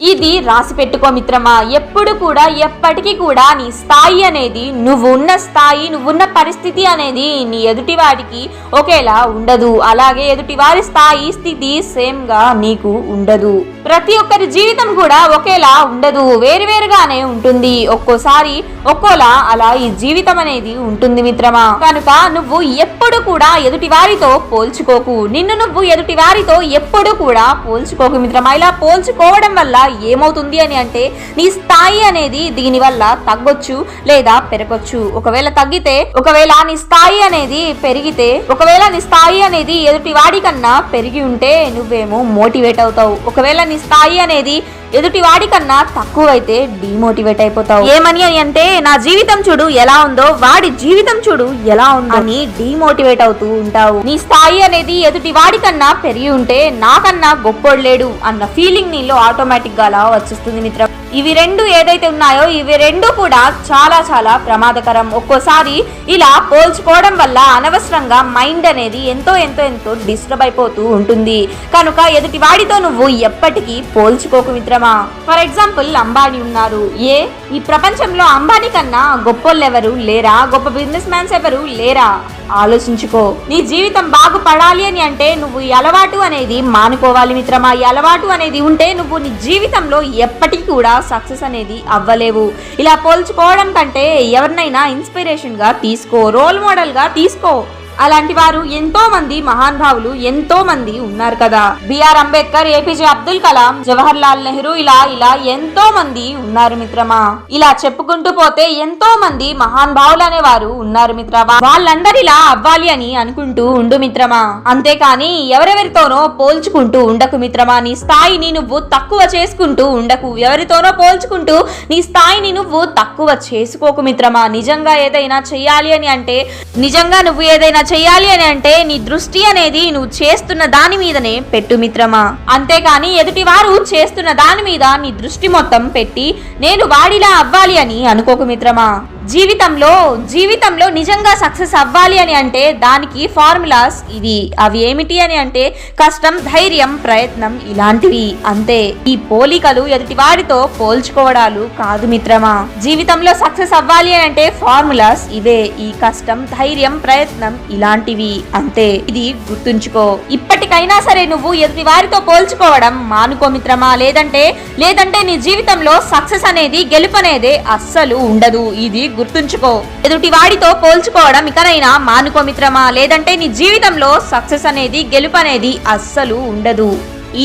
ఇది రాసి పెట్టుకో మిత్రమా. ఎప్పుడు కూడా ఎప్పటికీ కూడా నీ స్థాయి అనేది నువ్వు ఉన్న స్థాయి నువ్వున్న పరిస్థితి అనేది నీ ఎదుటి వాడికి ఒకేలా ఉండదు. అలాగే ఎదుటి వారి స్థాయి స్థితి సేమ్గా నీకు ఉండదు. ప్రతి ఒక్కరి జీవితం కూడా ఒకేలా ఉండదు. వేరువేరుగానే ఉంటుంది. ఒక్కోసారి ఒక్కోలా అలా ఈ జీవితం అనేది ఉంటుంది మిత్రమా. కనుక నువ్వు ఎప్పుడు కూడా ఎదుటి వారితో పోల్చుకోకు. నిన్ను నువ్వు ఎదుటి వారితో ఎప్పుడు కూడా పోల్చుకోకు మిత్రమా. ఇలా పోల్చుకోవడం వల్ల ఏమవుతుంది అని అంటే నీ స్థాయి అనేది దీని వల్ల తగ్గొచ్చు లేదా పెరగొచ్చు. ఒకవేళ తగ్గితే ఒకవేళ నీ స్థాయి అనేది పెరిగితే ఒకవేళ నీ స్థాయి అనేది ఎదుటి వాడి కన్నా పెరిగి ఉంటే నువ్వేమో మోటివేట్ అవుతావు. ఒకవేళ నీ స్థాయి అనేది ఎదుటి వాడి కన్నా తక్కువైతే డిమోటివేట్ అయిపోతావు. ఏమని అని అంటే నా జీవితం చూడు ఎలా ఉందో వాడి జీవితం చూడు ఎలా ఉందో. అని డిమోటివేట్ అవుతూ ఉంటావు. నీ స్థాయి అనేది ఎదుటి వాడి కన్నా పెరిగి ఉంటే నాకన్నా గొప్పోడు లేడు అన్న ఫీలింగ్ నీలో ఆటోమేటిక్గా అలా వచ్చేస్తుంది మిత్రం. ఇవి రెండు ఏదైతే ఉన్నాయో ఇవి రెండు కూడా చాలా చాలా ప్రమాదకరం. ఒక్కోసారి ఇలా పోల్చుకోవడం వల్ల అనవసరంగా మైండ్ అనేది ఎంతో ఎంతో ఎంతో డిస్టర్బ్ అయిపోతూ ఉంటుంది. కనుక ఎదుటి వాడితో నువ్వు ఎప్పటికీ పోల్చుకోకు ఉండవా ఫర్ ఎగ్జాంపుల్ అంబానీ ఉన్నారు. ఏ? ఈ ప్రపంచంలో అంబానీ కన్నా గొప్పోళ్ళెవరు లేరా? గొప్ప బిజినెస్ మ్యాన్స్ ఎవరు లేరా? ఆలోచించుకో. నీ జీవితం బాగుపడాలి అని అంటే నువ్వు ఈ అలవాటు అనేది మానుకోవాలి మిత్రమా. ఈ అలవాటు అనేది ఉంటే నువ్వు నీ జీవితంలో ఎప్పటికీ కూడా సక్సెస్ అనేది అవ్వలేవు. ఇలా పోల్చుకోవడం కంటే ఎవరినైనా ఇన్స్పిరేషన్గా తీసుకో రోల్ మోడల్గా తీసుకో. అలాంటి వారు ఎంతో మంది మహానుభావులు ఎంతో మంది ఉన్నారు కదా. B R Ambedkar A P J Abdul Kalam Jawahar Lal Nehru ఇలా ఇలా ఎంతో మంది ఉన్నారు మిత్రమా. ఇలా చెప్పుకుంటూ పోతే ఎంతో మంది మహానుభావులు అనేవారు ఉన్నారు మిత్రమా. వాళ్ళందరిలా అవ్వాలి అని అనుకుంటూ ఉండు మిత్రమా. అంతేకాని ఎవరెవరితోనో పోల్చుకుంటూ ఉండకు మిత్రమా. నీ స్థాయిని నువ్వు తక్కువ చేసుకుంటూ ఉండకు. ఎవరితోనో పోల్చుకుంటూ నీ స్థాయిని నువ్వు తక్కువ చేసుకోకు మిత్రమా. నిజంగా ఏదైనా చెయ్యాలి అని అంటే నిజంగా నువ్వు ఏదైనా చెయ్యాలి అని అంటే నీ దృష్టి అనేది నువ్వు చేస్తున్న దాని మీదనే పెట్టు మిత్రమా. అంతేకాని ఎదుటి వారు చేస్తున్న దాని మీద నీ దృష్టి మొత్తం పెట్టి నేను వాడిలా అవ్వాలి అని అనుకోకు మిత్రమా. జీవితంలో జీవితంలో నిజంగా సక్సెస్ అవ్వాలి అని అంటే దానికి ఫార్ములాస్ ఇవి. అవి ఏమిటి అని అంటే కష్టం ధైర్యం ప్రయత్నం ఇలాంటివి. అంతే. ఈ పోలికలు ఎదుటి వారితో పోల్చుకోవడాలు కాదు మిత్రమా. జీవితంలో సక్సెస్ అవ్వాలి అని అంటే ఫార్ములాస్ ఇవే. ఈ కష్టం ధైర్యం ప్రయత్నం ఇలాంటివి. అంతే. ఇది గుర్తుంచుకో. ఇప్పటి ఇప్పటికైనా సరే నువ్వు ఎదుటి వారితో పోల్చుకోవడం మానుకో మిత్రమా? లేదంటే లేదంటే నీ జీవితంలో సక్సెస్ అనేది గెలుపు అనేది అస్సలు ఉండదు. ఇది గుర్తుంచుకో. ఎదుటి వాడితో పోల్చుకోవడం ఇకనైనా మానుకో మిత్రమా? లేదంటే నీ జీవితంలో సక్సెస్ అనేది గెలుపు అనేది అస్సలు ఉండదు.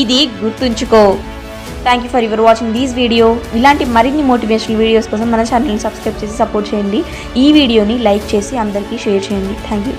ఇది గుర్తుంచుకో. Thank you for your watching this video ఇలాంటి మరిన్ని మోటివేషనల్ వీడియోస్ కోసం మన ఛానల్ని సబ్స్క్రైబ్ చేసి సపోర్ట్ చేయండి. ఈ వీడియోని లైక్ చేసి అందరికీ షేర్ చేయండి. Thank you